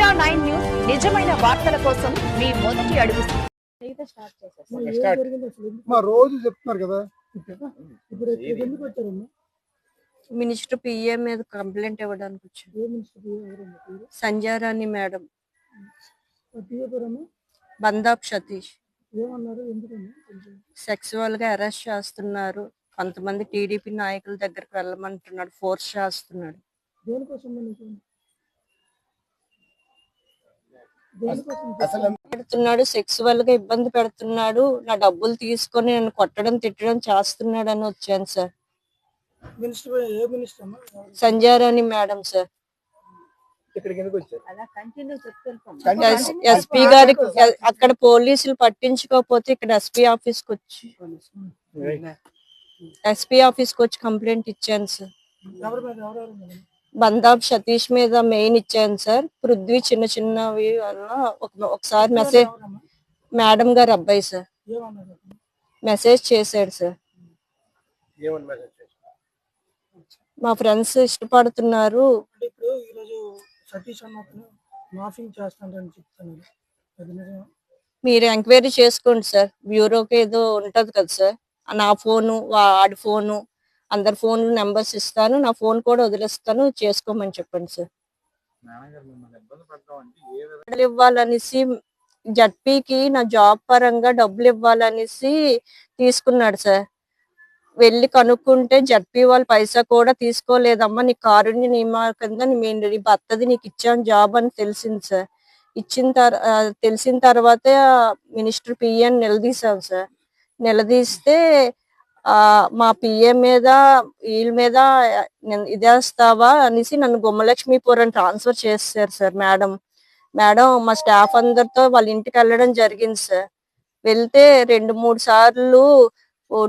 Nine news నిజమైన వార్తల కోసం మీ మొదటి అడుగు. మా రోజు చెప్తున్నారు కదా. ఇప్పుడు ఎందుకు వచ్చారమ్మా? మినిస్టర్ పిఏ మీద కంప్లైంట్ ఇవ్వడానికి వచ్చాను సంజారాణి మేడం. బందాబ్ సతీష్. సెక్సువల్గా అరెస్ట్ చేస్తున్నారు. కొంతమంది టీడీపీ నాయకుల దగ్గరికి వెళ్ళమంటున్నాడు. ఫోర్స్ చేస్తున్నాడు. పెడుతున్నాడు సెక్సువల్గా ఇబ్బంది పెడుతున్నాడు. నా డబ్బులు తీసుకొని నన్ను కొట్టడం తిట్టడం చేస్తున్నాడు అని వచ్చాను సార్. Sanjarani madam sir. ఇక్కడికి ఎందుకు వచ్చారు? ఎస్- ఎస్పీ గారికి అక్కడ పోలీసులు పట్టించుకోకపోతే ఇక్కడ ఎస్పీ ఆఫీస్కి వచ్చి ఎస్పీ ఆఫీస్కి వచ్చి కంప్లైంట్ ఇచ్చాను సార్. బందాబ్ సతీష్ మీద మెయిన్ ఇచ్చాను సార్. పృథ్వీ చిన్న చిన్నవి వల్ల ఒక- ఒకసారి మెసేజ్ మేడం గారు అబ్బాయి సార్. మెసేజ్ చేశాడు సార్. మా ఫ్రెండ్స్ ఇష్టపడుతున్నారు. అంటే ఇప్పుడు ఈరోజు సతీష్ అన్నప్పుడు మాఫింగ్ చేస్తానని చెప్తున్నారు. అది నిజమా? మీరు ఎంక్వైరీ చేసుకోండి సార్. బ్యూరోకి ఏదో ఉంటది కదా సార్. నా ఫోను వాడి ఫోను అందరి ఫోన్ నెంబర్స్ ఇస్తాను నా ఫోన్ కూడా వదిలేస్తాను చేసుకోమని చెప్పండి సార్. డబ్బులు ఇవ్వాలనేసి జడ్పీకి నా జాబ్ పరంగా డబ్బులు ఇవ్వాలనేసి తీసుకున్నాడు సార్. వెళ్ళి కనుక్కుంటే జడ్పీ వాళ్ళు పైసా కూడా తీసుకోలేదమ్మా నీ కారుణ్య నియమా కింద నీ నీ భర్తది నీకు ఇచ్చాను జాబ్ అని తెలిసింది సార్. ఇచ్చిన తర్ తెలిసిన తర్వాతే మినిస్టర్ పిఎన్ నిలదీశాం సార్. నిలదీస్తే మా పిఏ మీద వీళ్ళ మీద నేను ఇదేస్తావా అనేసి నన్ను గుమ్మలక్ష్మీపురం ట్రాన్స్ఫర్ చేశారు సార్ మేడం. మేడం మా స్టాఫ్ అందరితో వాళ్ళ ఇంటికి వెళ్ళడం జరిగింది సార్. వెళ్తే రెండు మూడు సార్లు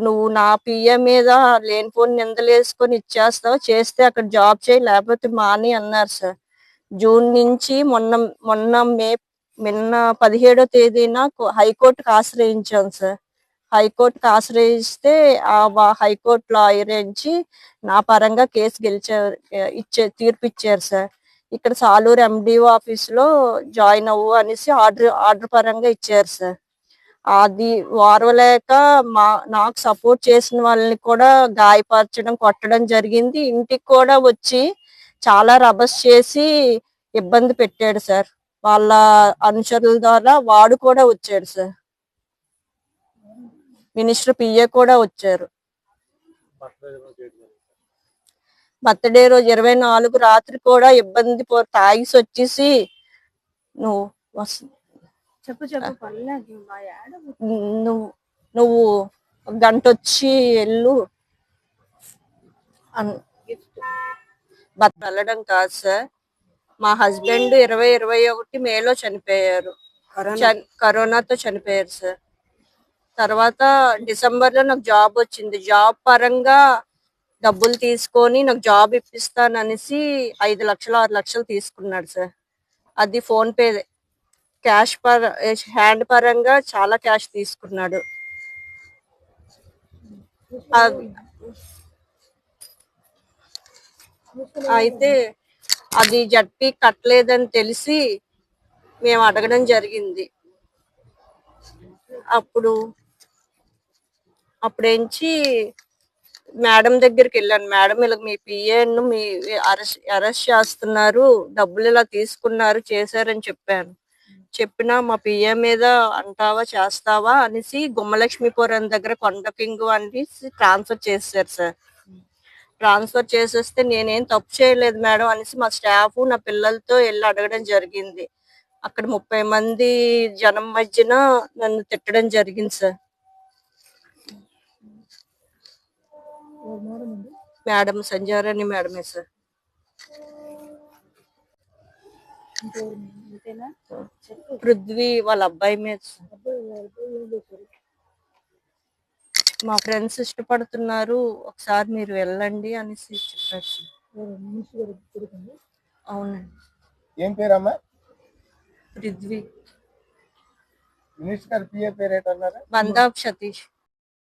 నువ్వు నా పిఏ మీద లేనిపోని నిందలేసుకొని ఇచ్చేస్తావు? చేస్తే అక్కడ జాబ్ చేయి లేకపోతే మాని అన్నారు సార్. జూన్ నుంచి మొన్న మొన్న మే నిన్న పదిహేడో తేదీన కో- హైకోర్టుకు ఆశ్రయించాం సార్. హైకోర్టుకు ఆశ్రయిస్తే ఆ వా- హైకోర్టు లాయర్ నుంచి నా పరంగా కేసు గెలిచారు ఇచ్చే తీర్పు ఇచ్చారు సార్. ఇక్కడ సాలూరు ఎండిఓ ఆఫీస్లో జాయిన్ అవ్వు అనేసి ఆర్డర్ ఆర్డర్ పరంగా ఇచ్చారు సార్. అది వారవలేక మా నాకు సపోర్ట్ చేసిన వాళ్ళని కూడా గాయపరచడం కొట్టడం జరిగింది. ఇంటికి కూడా వచ్చి చాలా రభస్ చేసి ఇబ్బంది పెట్టాడు సార్. వాళ్ళ అనుచరుల ద్వారా వాడు కూడా వచ్చాడు సార్. మినిస్టర్ పిఏ కూడా వచ్చారు. బర్త్డే రోజు ఇరవై నాలుగు రాత్రి కూడా ఇబ్బంది పో తాగిసి వచ్చేసి నువ్వు వస్- చెప్పు చెప్పు పర్లేదు మా యాడ నువ్వు నువ్వు గంట వచ్చి వెళ్ళు. వెళ్ళడం కాదు సార్. మా హస్బెండ్ ఇరవై ఇరవై ఒకటి మేలో చనిపోయారు. చన్- కరోనాతో చనిపోయారు సార్. తర్వాత డిసెంబర్లో నాకు జాబ్ వచ్చింది. జాబ్ పరంగా డబ్బులు తీసుకొని నాకు జాబ్ ఇప్పిస్తాను అనేసి ఐదు లక్షలు ఆరు లక్షలు తీసుకున్నాడు సార్. అది ఫోన్ పే క్యాష్ పర హ్యాండ్ పరంగా చాలా క్యాష్ తీసుకున్నాడు. అయితే అది జడ్పీ కట్టలేదని తెలిసి మేము అడగడం జరిగింది. అప్పుడు అప్పుడేంచి మేడం దగ్గరికి వెళ్ళాను. మేడం ఇలా మీ పిఏను మీ అరెస్ట్ అరెస్ట్ చేస్తున్నారు. డబ్బులు ఇలా తీసుకున్నారు చేశారని చెప్పాను. చెప్పినా మా పిఏ మీద అంటావా చేస్తావా అనేసి గుమ్మలక్ష్మీపురం దగ్గర కొండ కింగ్ అనేసి ట్రాన్స్ఫర్ చేశారు సార్. ట్రాన్స్ఫర్ చేసేస్తే నేనేం తప్పు చేయలేదు మేడం అనేసి మా స్టాఫ్ నా పిల్లలతో వెళ్ళి అడగడం జరిగింది. అక్కడ ముప్పై మంది జనం మధ్యన నన్ను తిట్టడం జరిగింది సార్. మేడం అండి మేడం సంజారాణి మేడమే సార్. పృథ్వీ వాళ్ళ అబ్బాయి మీద మా ఫ్రెండ్స్ ఇష్టపడుతున్నారు ఒకసారి మీరు వెళ్ళండి అనేసి చెప్పారు అవునండి. ఏం పేరమ్మా? పృథ్వీ. మినిస్టర్ గారి పిఏ పేరు ఏంటన్నారు సతీష్.